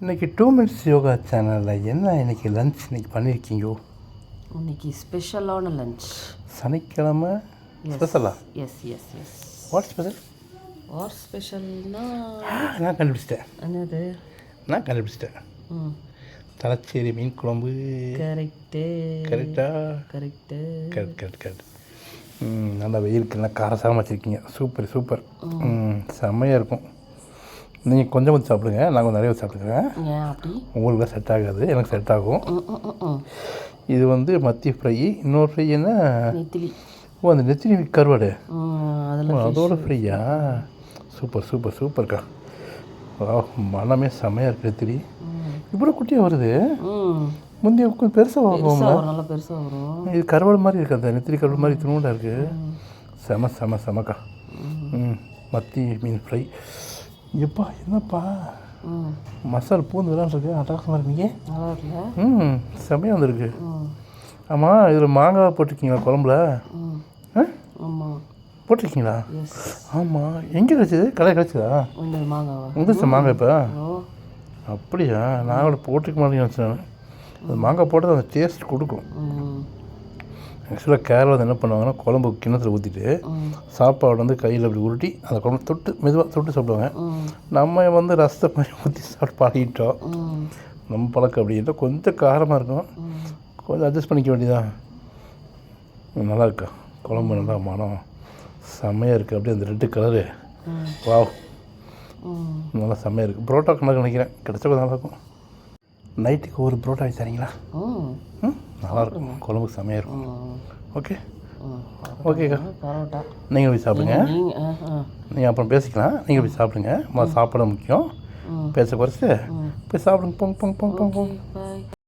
இன்னைக்கு two minutes yoga சேனலில் என்ன இன்னைக்கு லஞ்ச் இன்னைக்கு பண்ணியிருக்கீங்க இன்னைக்கு ஸ்பெஷலான லஞ்ச் சனிக்கிழமை ஸ்பெஷலா yes yes yes what special what ஸ்பெஷல்னா நான் கண்டுபிடிச்சிட்டேன். என்னது? நான் கண்டுபிடிச்சிட்டேன். ம். தலைச்சேரி மீன் குழம்பு. கரெக்டு கரெக்டா கரெக்டு கரெக்ட் கரெக்ட் கரெக்ட் ம் நல்லா வெயிலுக்கு எல்லாம் காரசாரமாக வச்சுருக்கீங்க. சூப்பர் சூப்பர் ம். செம்மையாக இருக்கும். நீங்கள் கொஞ்சம் கொஞ்சம் சாப்பிடுங்க. நான் கொஞ்சம் நிறைய சாப்பிட்டுக்கிறேன். உங்களுக்கு செட் ஆகாது. எனக்கு செட் ஆகும். இது வந்து மத்தி ஃப்ரை இன்னொரு ஃப்ரை என்ன? ஓ அந்த நெத்திலி கருவாடு. அதோட ஃப்ரீயா சூப்பர் சூப்பர் சூப்பர்க்கா. மனமே செமையாக இருக்குது நெத்திலி. இவ்வளோ குட்டியாக வருது. முந்தைய கொஞ்சம் பெருசாக வரும் பெருசாக வரும் நல்லா பெருசாக வரும். இது கருவாடு மாதிரி இருக்குது அந்த நெத்திலி கருவாடு மாதிரி திரும்ப இருக்குது செம செம செமக்கா. ம். மத்தி மீன் ஃப்ரை எப்பா என்னப்பா? மசால் பூந்து விளாண்டுருக்கு அட்டகாசமாக இருக்கீங்க ம் செமையாக வந்திருக்கு. ஆமாம் இதில் மாங்காய் போட்டிருக்கீங்களா குழம்புல? ஆ? ஆமாம் போட்டிருக்கீங்களா? ஆமாம் எங்கே கிடச்சிது? கடை கிடச்சிதா? வந்துச்சு மாங்காய் இப்போ? அப்படியா? நான் கூட போட்டிருக்க மாட்டேன்னு நினச்சேன். அது மாங்காய் போட்டது அந்த டேஸ்ட் கொடுக்கும். ஆக்சுவலாக கேரளாவில் என்ன பண்ணுவாங்கன்னா குழம்பு கிண்ணத்தில் ஊற்றிட்டு சாப்பாடு வந்து கையில் அப்படி உருட்டி அந்த குழம்பு தொட்டு மெதுவாக தொட்டு சாப்பிடுவாங்க. நம்ம வந்து ரசத்தை மாதிரி ஊற்றி சாப்பிட்டு பழகிட்டோம். நம்ம பழக்கம் அப்படி இல்லை. கொஞ்சம் காரமாக இருக்கும். கொஞ்சம் அட்ஜஸ்ட் பண்ணிக்க வேண்டியதான் நல்லா இருக்கா? குழம்பு நல்லா மனம். செம்மையாக இருக்குது அப்படியே அந்த ரெட்டு கலரு வாவ் நல்லா செம்மையாக இருக்குது புரோட்டா கணக்கு நினைக்கிறேன். கிடச்சா கொஞ்சம் நல்லாயிருக்கும் நைட்டுக்கு ஒரு புரோட்டா தரீங்களா? ம். ம்? நல்லாயிருக்கும். குழம்புக்கு செம்மையாக இருக்கும். ஓகே? ஓகேக்கா பரோட்டா. நீங்கள் போய் சாப்பிடுங்க. நீங்கள் அப்புறம் பேசிக்கலாம். நீங்கள் போய் சாப்பிடுங்க. முதல்ல சாப்பிட முக்கியம். பேச குறைச்சி போய் சாப்பிடுங்க. பொங் பொங் பொங் பொங் பொங்